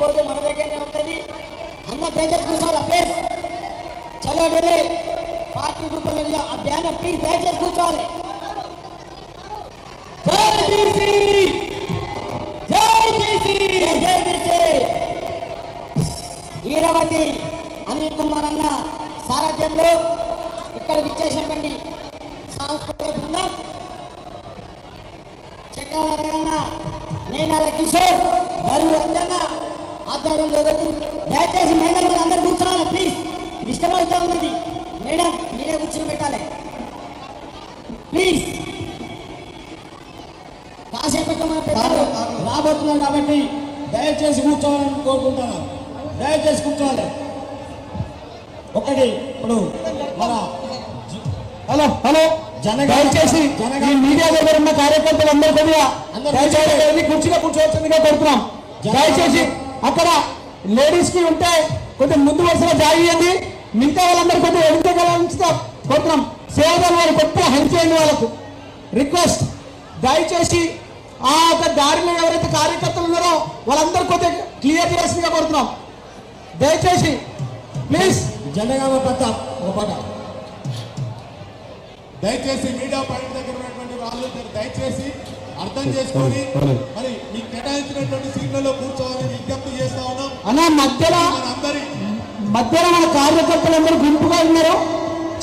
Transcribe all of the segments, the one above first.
ఎక్కడికి పోతే మన దగ్గరనే ఉంటుంది అన్న దయచేసి కూర్చోవాలి ప్లీజ్ చలో వెళ్ళి పార్టీ గ్రూపులు ఆ బ్యానర్ ప్లీజ్ దయచేసి కూర్చోవాలి. జై బీసీ జై బీసీ జై బీసీ ఈరవతి అనిల్ కుమార్ అన్న సారథ్యంలో ఇక్కడ విచ్చేసినటువంటి సాంస్కృతిక బృందం. చక్రవర్తి అన్న నేనాల కిషోర్ బరువు అంజన ఆధ్వర్యంలో జరుగుతుంది. దయచేసి మీరు అందరు కూర్చోవాలి ప్లీజ్ అవుతా ఉన్నది. మేడం మీరే కూర్చొని పెట్టాలి ప్లీజ్ కాసేపు మన పెద్దలు రాబోతున్నాం కాబట్టి దయచేసి కూర్చోవాలని కోరుకుంటున్నాను. దయచేసి కూర్చోవాలి. ఒకటి ఇప్పుడు మన హలో హలో. జనగణ- దయచేసి ఈ మీడియా దగ్గర ఉన్న కార్యకర్తలందరూ కొద్దిగా అందరూ దయచేసి కూర్చోండి. వెళ్ళి కుర్చీలో కూర్చోవచ్చుందిగా కోరుతున్నాం. దయచేసి అక్కడ లేడీస్కి ఉంటే కొంచెం ముందు వరుసలో జాగియండి మిగతా వాళ్ళందరూ కొద్దిగా ఎదుగుతా కోరుతున్నాం సేవలు వారు కొద్దిగా హెల్ప్ చేయండి వాళ్ళకు. రిక్వెస్ట్ దయచేసి ఆ యొక్క దారిలో ఎవరైతే కార్యకర్తలు ఉన్నారో వాళ్ళందరూ కొద్దిగా క్లియర్ చేసిందిగా కోరుతున్నాం. దయచేసి ప్లీజ్ జనగామ ప్రతాప్ ఒక పాట. దయచేసి మీడియా పాయింట్ దగ్గర ఉన్నటువంటి వాళ్ళు దయచేసి అర్థం చేసుకొని మరి మీకు కేటాయించినటువంటి సీట్లలో కూర్చోవాలని విజ్ఞప్తి చేస్తా ఉన్నాం. అన్న మధ్యలో మనందరి మధ్యలో మన కార్యకర్తలందరూ గుంపుగా ఉన్నారు.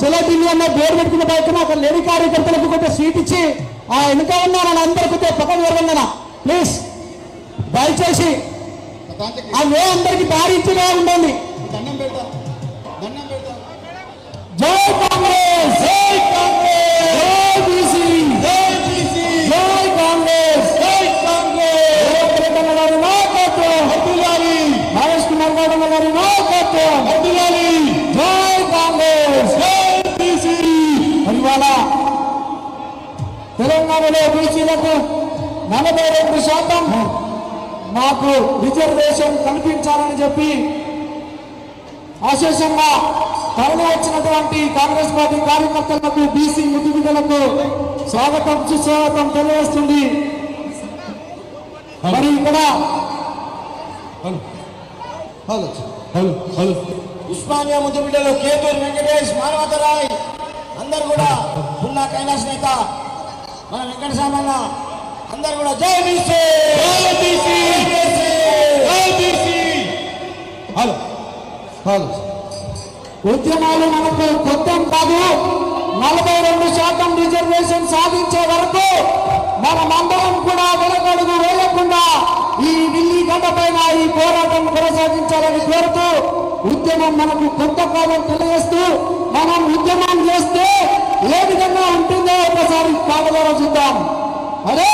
చలో ఢిల్లీ అన్న బోర్డు పెట్టుకున్న బయట అక్కడ లేడీ కార్యకర్తలకు కొంచెం సీట్ ఇచ్చి ఆ వెనుక ఉన్న వాళ్ళందరూ కొంచెం పక్కన జరగండి ప్లీజ్ దయచేసి ఆ వే అందరికి దారి ఇచ్చిగా ఉండండి. జై కాంగ్రెస్ జై మహేష్ గారి నాయకత్వం హద్దులాలి జై కాంగ్రెస్ జై బీసీ ఇవాళ తెలంగాణలో బీసీలకు నలభై రెండు శాతం మాకు రిజర్వేషన్ కల్పించాలని చెప్పి అశేషంగా తరలి వచ్చినటువంటి కాంగ్రెస్ పార్టీ కార్యకర్తలకు బీసీ ముద్దు స్వాగతం సుస్వాగతం తెలియజేస్తుంది మరి ఇక్కడ హలో హలో హలో. ఉస్మానియా ముద్దు బిడ్డలు కేతూరు వెంకటేష్ మానవతరాయ్ అందరు కూడా పున్నా కైలాస్ నేత మన వెంకట సామన్న అందరు కూడా జై బీసీ! Hello hello. ఉద్యమాలు మనకు కొత్తం కాదు. నలభై రెండు శాతం రిజర్వేషన్ సాధించే వరకు మన మండలం కూడా వెనకడుగు కొనసాగించాలని కోరుతూ ఉద్యమం మనకు కొత్త కాలం తెలియజేస్తూ మనం ఉద్యమం చేస్తే ఏ విధంగా ఉంటుందో ఒకసారి పాటలో చూద్దాం. అదే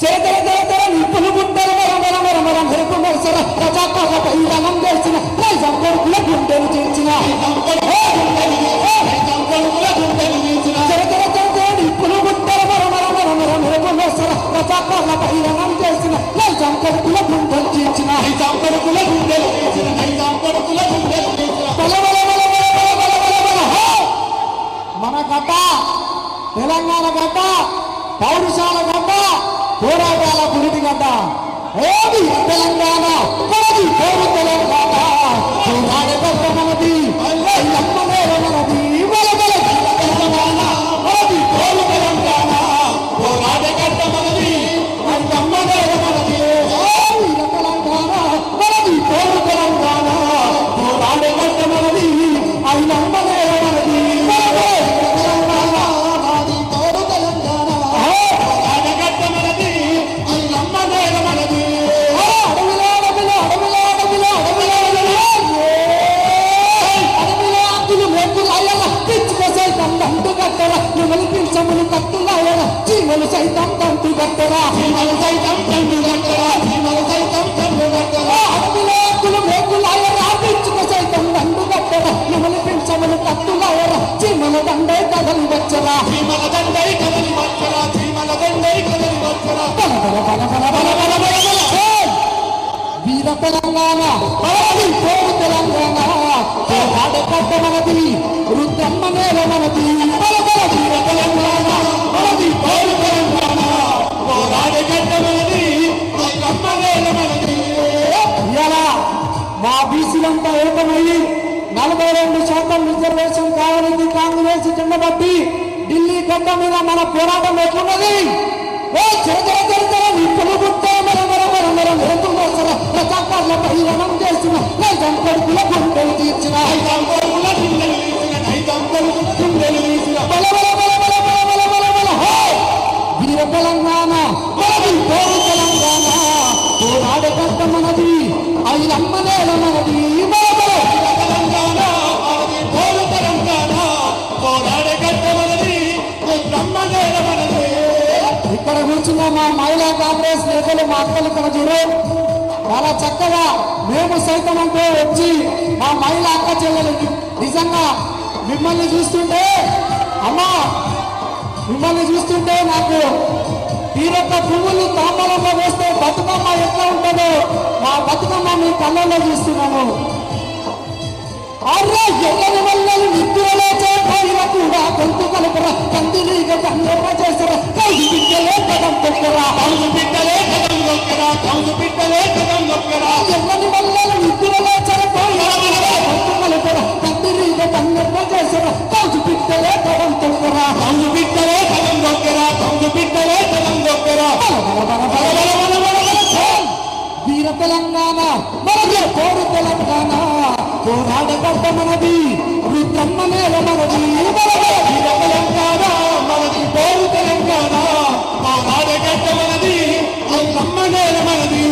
చేతల చేతల నిప్పులు గుండెలు మరం మరం మరం మరం మెరుపు మెరసర ప్రజాపాలపై రణం చేసిన నైజం కొడుకుల గుండెలు చేసిన చేతల చేతల నిప్పులు గుండెలు నిరంతర నిరంతర ప్రజాపాల బహిరంగం చేసిన నైజాం కొడుకుల గుండెలు తీర్చిన నైజాం కొడుకుల గుండెలు తీర్చిన నైజాం కొడుకుల గుండెలు మన గడ్డ తెలంగాణ గడ్డ పౌరుషాల గడ్డ పోరాటాల గురిటి గడ్డ ఏది తెలంగాణ కొరది పేరు తెలంగాణ పోరాడే గొప్ప మనది అల్లమ్మనే మనది తంతుగట్టర మిమ్మల్ని పిలిచములు కత్తులాయర చీమలు సైతం తంతుగట్టర చీమలు సైతం తంతుగట్టర చీమలు సైతం తంతుగట్టర అరకులాకులు మేకులాయ రాపించుక సైతం తంతుగట్టర మిమ్మల్ని పిలిచములు కత్తులాయర చీమల దండై కదలి వచ్చరా. చీమల దండై కదలి వచ్చరా చీమల దండై కదలి వచ్చరా. బల బల బల బల బల బల బల వీర తెలంగాణ పోరు తెలంగాణ. ఆడపడ్డ మనది రుద్రమ్మ నేల మనది బలబల వీర తెలంగాణ మనది పౌరు తెలంగాణ మా బీసీలంతా ఏకమయ్యి నలభై రెండు శాతం రిజర్వేషన్ కావాలని కాంగ్రెస్ చిన్నబట్టి ఢిల్లీ గడ్డ మీద మన పోరాటం ఎట్లున్నది ఓ చరిత్ర చరిత్ర మెరుతున్నసర ప్రజాకారుల చేసిన కొడుకుల గుండెలు తీర్చిన కొడుకుల గుండెలు తీర్చిన కొడుకుల గుండెలు తీర్చిన బల బల బల బల బల బల బల బల హో వీర తెలంగాణ మనది పోరు తెలంగాణ పోరాడే కట్ట మనది మనది తెలంగాణ నేల మనది ఇక్కడ కూర్చున్న మా మహిళా కాంగ్రెస్ నేతలు మా అక్కలు ఇక్కడ చూడు చాలా చక్కగా మేము సైతం అంటే వచ్చి మా మహిళ అక్క చెల్లెలు నిజంగా మిమ్మల్ని చూస్తుంటే అమ్మా మిమ్మల్ని చూస్తుంటే నాకు తీరొక్క పువ్వులు తాంబలంలో వేస్తే బతుకమ్మ ఎట్లా ఉంటుందో మా బతుకమ్మ మీ కళ్ళల్లో చూస్తున్నాను. ఆర్రా ఎల్లని వల్లని నిద్రలో చేపోయిన కూడా. గొంతు కలుపురా కందిలీగ కన్నెర్ర చేసరా. కౌజు బిడ్డలే కదం తొక్కరా. కౌజు బిడ్డలే కదం తొక్కరా. కౌజు బిడ్డలే కదం తొక్కరా. ఎల్లని వల్లని నిద్రలో చేపోయిన కూడా. గొంతు కలుపురా కందిలీగ కన్నెర్ర చేసరా. కౌజు బిడ్డలే కదం తొక్కరా. కౌజు బిడ్డలే కదం తొక్కరా. కౌజు బిడ్డలే కదం తొక్కరా. వీర తెలంగాణ మన కోరు తెలంగాణ పోరాట కర్త మనది విద్రమ్మ నేల మనది తెలంగాణ మనది పేరు తెలంగాణ పోరాట కర్త మనది విద్రమ్మ నేల మనది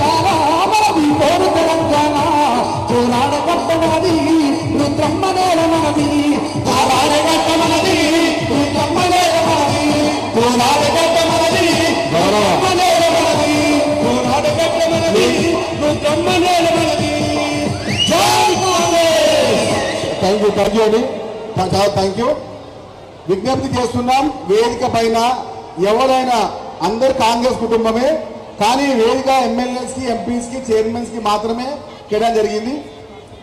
తెలంగాణ మనది పేరు తెలంగాణ పోరాట కర్త మనది థ్యాంక్ యూ థ్యాంక్ యూ అండి. చాలా థ్యాంక్ యూ. విజ్ఞప్తి చేస్తున్నాం వేదిక పైన ఎవరైనా అందరు కాంగ్రెస్ కుటుంబమే కానీ వేదిక ఎమ్మెల్యేస్కి కి చైర్మన్స్కి కి మాత్రమే కేటాయం జరిగింది.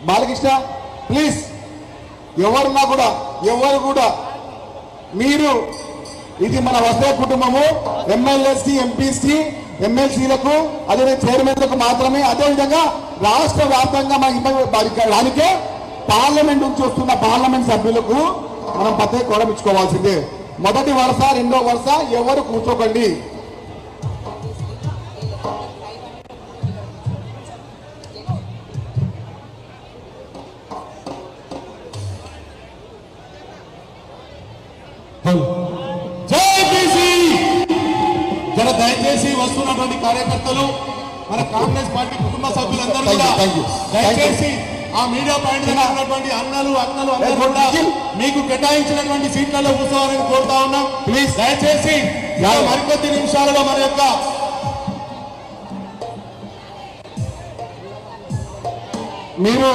బాలకృష్ణ ప్లీజ్ ఎవరున్నా కూడా ఎవరు కూడా మీరు ఇది మన వసయ కుటుంబము ఎమ్మెల్యేస్కి ఎంపీస్కి ఎమ్మెల్సీలకు అదే చైర్మన్లకు మాత్రమే అదేవిధంగా రాష్ట్ర వ్యాప్తంగా మన ఇబ్బంది దానికే పార్లమెంట్ నుంచి వస్తున్న పార్లమెంట్ సభ్యులకు మనం పత్రిక కూడా ఇచ్చుకోవాల్సిందే మొదటి వరుస రెండో వరుస ఎవరు కూర్చోకండి. జర దయచేసి వస్తున్నటువంటి కార్యకర్తలు మన కాంగ్రెస్ పార్టీ కుటుంబ సభ్యులందరూ కూడా. దయచేసి ఆ మీడియా పాయింట్ ఉన్నటువంటి అన్నలు అన్నలు అందరూ కూడా మీకు కేటాయించినటువంటి సీట్లలో కూర్చోవాలని కోరుతా ఉన్నాం. ప్లీజ్ దయచేసి. మరికొద్ది నిమిషాలలో మన యొక్క మీరు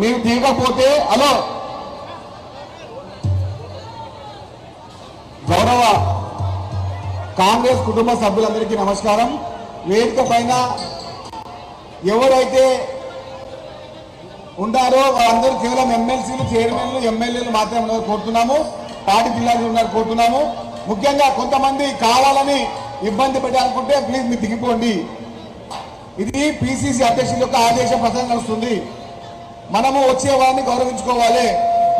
మీరు దిగకపోతే హలో. గౌరవ కాంగ్రెస్ కుటుంబ సభ్యులందరికీ నమస్కారం. వేదిక పైన ఎవరైతే ఉంటారో వాళ్ళందరూ కేవలం ఎమ్మెల్సీలు చైర్మన్లు ఎమ్మెల్యేలు మాత్రమే ఉన్నారు కోరుతున్నాము. పార్టీ జిల్లాలు ఉన్నారు కోరుతున్నాము. ముఖ్యంగా కొంతమంది కావాలని ఇబ్బంది పెట్టాలనుకుంటే ప్లీజ్ మీరు దిగిపోండి. ఇది పిసిసి అధ్యక్షుల యొక్క ఆదేశం ప్రసంగం నడుస్తుంది. మనము వచ్చే వారిని గౌరవించుకోవాలి.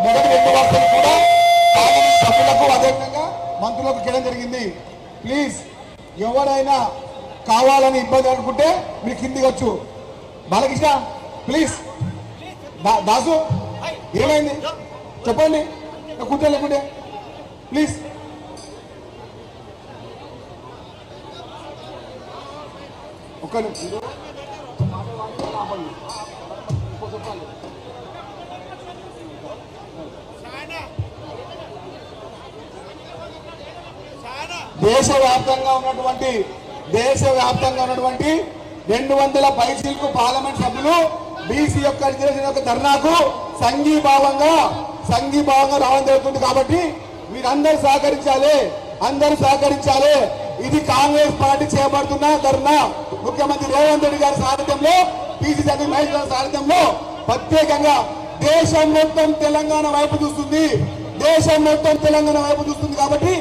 మొదటి రెండు వర్షాలు కూడా సభ్యులకు అదేవిధంగా మంత్రులకు చేయడం జరిగింది. ప్లీజ్ ఎవరైనా కావాలని ఇబ్బంది అనుకుంటే మీరు కిందికి వచ్చు. బాలకృష్ణ ప్లీజ్ దాసు ఏమైంది? చెప్పండి. కూర్చో లేకుంటే? ప్లీజ్. ఒక్క నిమిషం. దేశవ్యాప్తంగా ఉన్నటువంటి దేశవ్యాప్తంగా ఉన్నటువంటి రెండు వందల పైసీలకు పార్లమెంట్ సభ్యులు బీసీ యొక్క రిజర్వేషన్ యొక్క ధర్నాకు సంఘీభావంగా సంఘీభావంగా రావడం జరుగుతుంది కాబట్టి మీరందరూ సహకరించాలి. అందరూ సహకరించాలి. ఇది కాంగ్రెస్ పార్టీ చేపడుతున్న ధర్నా. ముఖ్యమంత్రి రేవంత్ రెడ్డి గారి సారథ్యంలో పిసిసి అధ్యక్షుడు మహేష్ గారి సారథ్యంలో ప్రత్యేకంగా దేశం మొత్తం తెలంగాణ వైపు చూస్తుంది. దేశం మొత్తం తెలంగాణ వైపు చూస్తుంది కాబట్టి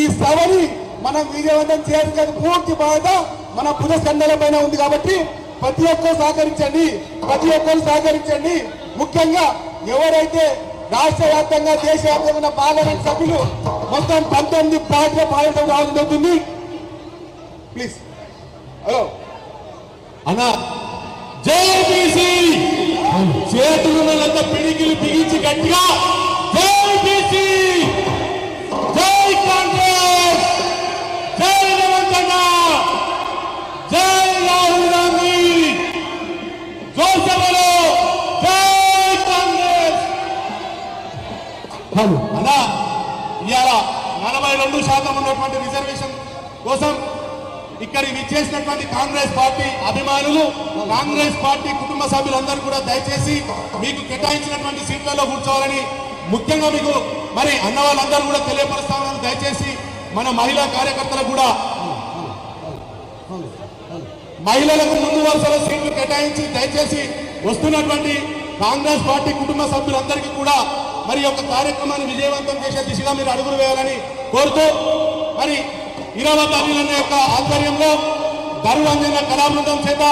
ఈ సభని మనం విజయవంతం చేయడానికి పూర్తి బాధ్యత మన భుజస్కంధాల పైన ఉంది కాబట్టి ప్రతి ఒక్కరు సహకరించండి. ప్రతి ఒక్కరు సహకరించండి. ముఖ్యంగా ఎవరైతే రాష్ట్ర వ్యాప్తంగా దేశవ్యాప్తంగా ఉన్న పార్లమెంట్ సభ్యులు మొత్తం పంతొమ్మిది పార్టీల పాలన రావడం జరుగుతుంది. ప్లీజ్. హలో. అన్నా జేబీసీ చేతులు పిడికిలు బిగించి గట్టిగా జేబీసీ అలా ఇవాళ నలభై రెండు శాతం ఉన్నటువంటి రిజర్వేషన్ కోసం ఇక్కడ విచ్చేసినటువంటి కాంగ్రెస్ పార్టీ అభిమానులు కాంగ్రెస్ పార్టీ కుటుంబ సభ్యులందరూ కూడా దయచేసి మీకు కేటాయించినటువంటి సీట్లలో కూర్చోవాలని ముఖ్యంగా మీకు మరి అన్న వాళ్ళందరూ కూడా తెలియపరుస్తామని దయచేసి మన మహిళా కార్యకర్తలకు కూడా మహిళలకు ముందు వరుసలో సీట్లు కేటాయించి దయచేసి వస్తున్నటువంటి కాంగ్రెస్ పార్టీ కుటుంబ సభ్యులందరికీ కూడా మరి యొక్క కార్యక్రమాన్ని విజయవంతం చేసే దిశగా మీరు అడుగులు వేయాలని కోరుతూ మరి ఇరవై అనిలన్న యొక్క ఆధ్వర్యంలో గరువంజన కళాబృందం చేత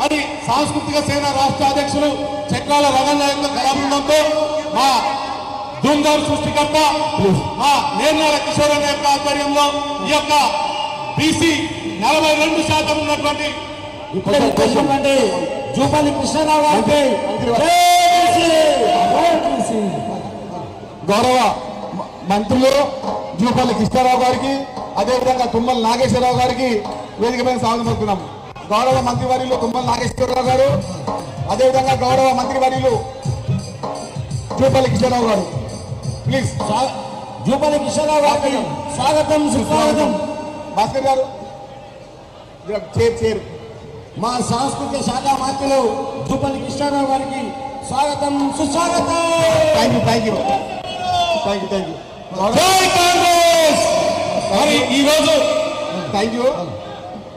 మరి సాంస్కృతిక సేన రాష్ట్ర అధ్యక్షులు చక్రాల రగన్న యొక్క కళాబృందంతో మా ధూమ్ధామ్ సృష్టికర్త మా నేర్నాల కిషోర్ అన్న యొక్క ఆధ్వర్యంలో ఈ యొక్క బీసీ నలభై రెండు శాతం ఉన్నటువంటి జూపల్లి కృష్ణారావు గారికి. గౌరవ మంత్రులు జూపల్లి కృష్ణారావు గారికి అదేవిధంగా తుమ్మల నాగేశ్వరరావు గారికి వేదిక మీద స్వాగతం పలుకుతున్నాం. గౌరవ మంత్రివర్యులు తుమ్మల నాగేశ్వరరావు గారు అదేవిధంగా గౌరవ మంత్రివర్యులు జూపల్లి కృష్ణారావు గారు. ప్లీజ్ జూపల్లి కృష్ణారావు గారికి స్వాగతం సుస్వాగతం. భాస్కర్ గారు. చేరు చేరు. మా సాంస్కృతిక శాఖ మంత్రులు జూపల్లి కృష్ణారావు గారికి స్వాగతం సుస్వాగతం. Thank you thank you thank you thank you Congress మరి ఈ రోజు థ్యాంక్ యూ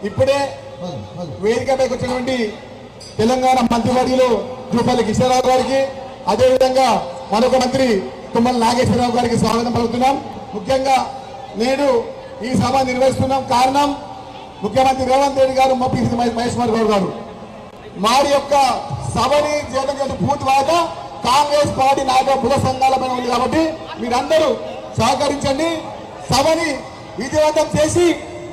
ఇప్పుడే వేదికపైకి వచ్చినటువంటి తెలంగాణ మంత్రివర్యులు జూపల్లి కృష్ణారావు గారికి అదేవిధంగా మరొక మంత్రి తుమ్మల నాగేశ్వరరావు గారికి స్వాగతం పలుకుతున్నాం. ముఖ్యంగా నేడు ఈ సభ నిర్వహిస్తున్నాం. కారణం ముఖ్యమంత్రి రేవంత్ రెడ్డి గారు మోపీ మహేష్ కుమార్ గౌడ్ గారు. వారి యొక్క సభని చేసి పూర్తి వాట కాంగ్రెస్ పార్టీ నాయకుల కుల సంఘాలపైన ఉంది కాబట్టి మీరందరూ సహకరించండి. సభని విజయవంతం చేసి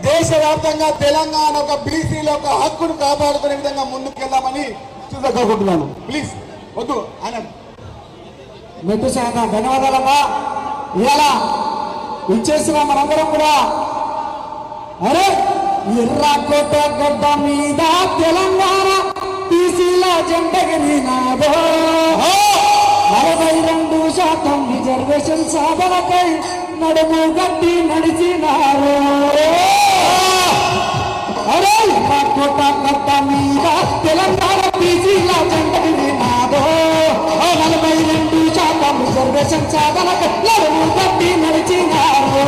దేశవ్యాప్తంగా తెలంగాణ ఒక బీసీల యొక్క హక్కును కాపాడుకునే విధంగా ముందుకెళ్దామని చూసా ప్లీజ్ వద్దు ఆయన మెట్టు శాఖ ధన్యవాదాలమ్మా. ఇలా ఇచ్చేసిన మనందరం కూడా అరే ఎర్రకోట గడ్డ మీద తెలంగాణ తీసిల జెండగిరినాదో నలభై రెండు శాతం రిజర్వేషన్ సాధనకై నడుము గట్టి నడిచినారు. అరే ఎర్రకోట గడ్డ మీద తెలంగాణ తీసిల జెండగిరినాదో నలభై రెండు శాతం రిజర్వేషన్ సాధనకై నడుము గట్టి నడిచినారు.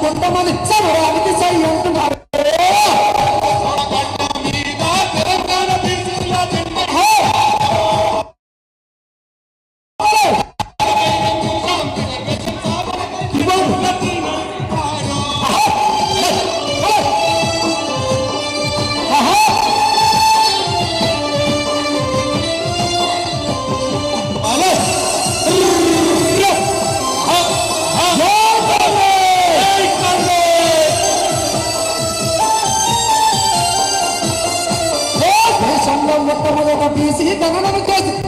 కొంతమంది చదవడానికి సై అంటున్నారు United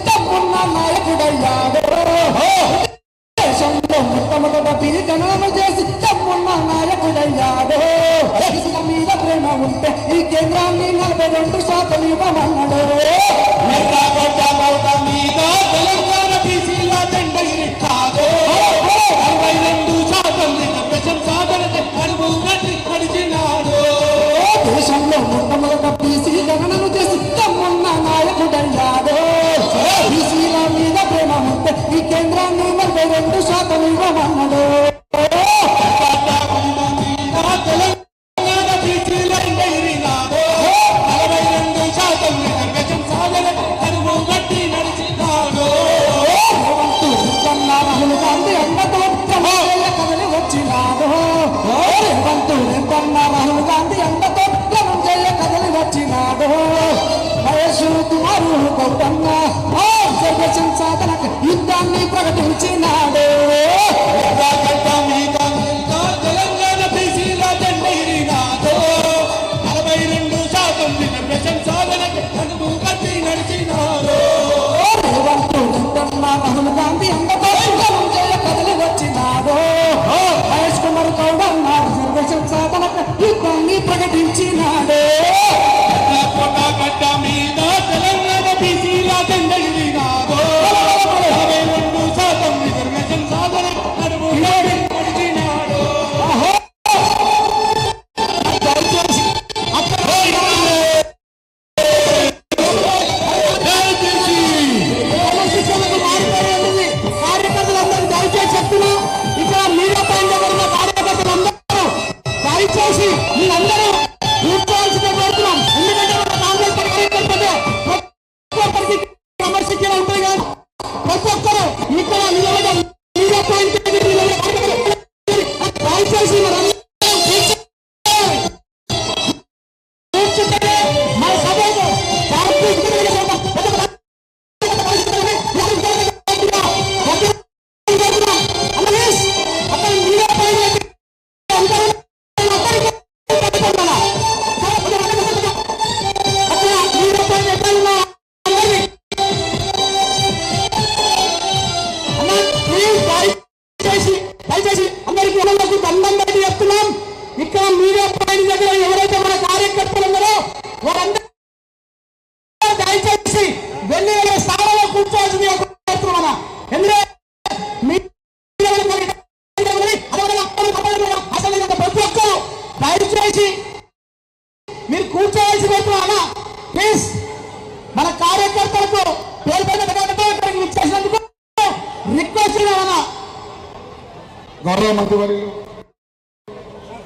మంత్రివర్యులు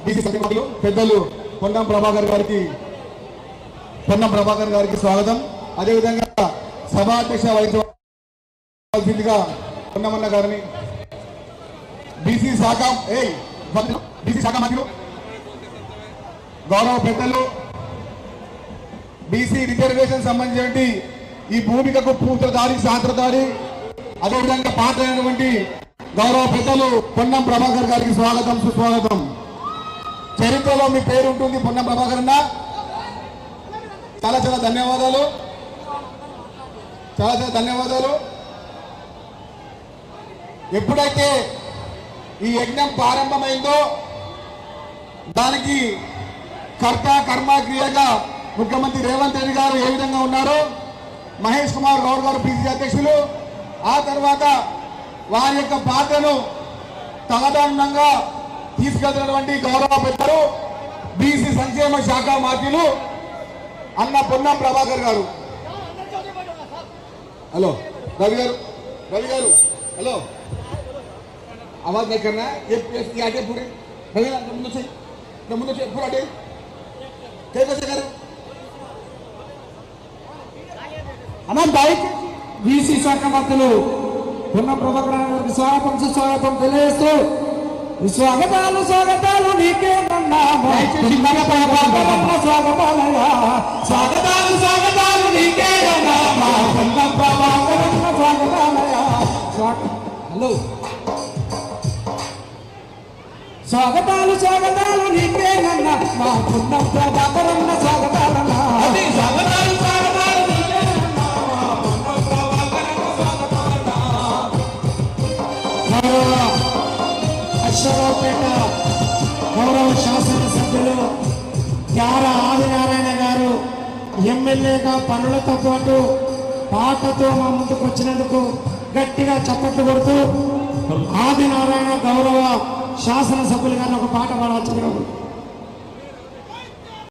బీసీ సభ్యులు పెద్దలు పొన్నం ప్రభాకర్ గారికి పొన్నం ప్రభాకర్ గారికి స్వాగతం. అదేవిధంగా సభాధ్యక్ష వహించవలసిందిగా పొన్నమన్న గారిని బీసీ శాఖ ఏయ్ బీసీ శాఖ మంత్రులు గౌరవ పెద్దలు బీసీ రిజర్వేషన్ సంబంధించినటువంటి ఈ భూమికకు పూతదారి శాస్త్రధారి అదేవిధంగా పాత్ర గౌరవ పెద్దలు పొన్నం ప్రభాకర్ గారికి స్వాగతం సుస్వాగతం. చరిత్రలో మీ పేరు ఉంటుంది పొన్నం ప్రభాకర్ అన్న. చాలా చాలా ధన్యవాదాలు. చాలా చాలా ధన్యవాదాలు. ఎప్పుడైతే ఈ యజ్ఞం ప్రారంభమైందో దానికి కర్త కర్మ క్రియగా ముఖ్యమంత్రి రేవంత్ రెడ్డి గారు ఏ విధంగా ఉన్నారో? మహేష్ కుమార్ గౌడ్ గారు పిసిసి అధ్యక్షులు. ఆ తర్వాత వారి యొక్క పాత్రను తలదండంగా తీసుకెళ్తున్నటువంటి గౌరవ పెద్దలు బీసీ సంక్షేమ శాఖ మంత్రులు అన్న పొన్నం ప్రభాకర్ గారు హలో రవి గారు రవి గారు హలో आवाज नहीं करना है ये ये- ये आटे पूरे रविना मुंडू से मुंडू से पूरा आटे कैसे कैसे करें అన్న దయచేసి బీసీ శాఖ మంత్రులు ఉన్న ప్రభాకర్ గారికి స్వాగతం సుస్వాగతం తెలియజేస్తూ స్వాగతాలు స్వాగతాలు నీకేనన్నా స్వాగతాలయ్యా. స్వాగతాలు స్వాగతాలు నీకేనన్నా స్వాగతాలయ్యా. స్వాగ- హలో. స్వాగతాలు స్వాగతాలు నీకేనన్నా మా పున్న ప్రభాకరన్న స్వాగతాలన్నా. నర్సరావుపేట గౌరవ శాసనసభ్యులు క్యార ఆదినారాయణ గారు ఎమ్మెల్యేగా పనులతో పాటు పాటతో మా ముందుకు వచ్చినందుకు గట్టిగా చప్పట్లు కొడుతూ ఆదినారాయణ గౌరవ శాసనసభ్యులు గారిని ఒక పాట పాడవచ్చు